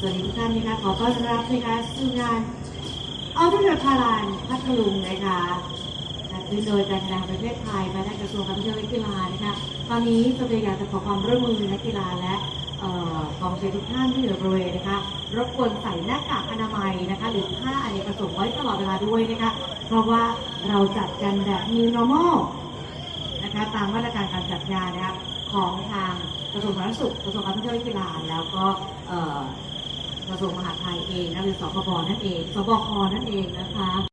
สวัสดีทุกท่านนะคะขอต้อนรับนะคะสู่งานออฟฟิศพารานพัทลุงนะคะจัดขึ้นโดยการกีฬาแห่งประเทศไทยภายใต้กระทรวงการท่องเที่ยวและกีฬานะคะตอนนี้สเปนอยากจะขอความร่วมมือนักกีฬาและเอ่อกองเชียร์ทุกท่านที่อยู่บริเวณนะคะรบกวนใส่หน้ากากอนามัยนะคะหรือผ้าอเนกประสงค์ไว้ตลอดเวลาด้วยนะคะเพราะว่าเราจัดกันแบบ new normal นะคะตามมาตรการการจัดงานนะคะของทางกระทรวงสาธารณสุขกระทรวงการท่องเที่ยวและกีฬาแล้วก็ กระทรวงมหาดไทยเองนะหรือสคบนั่นเอง สบคนั่นเองนะคะ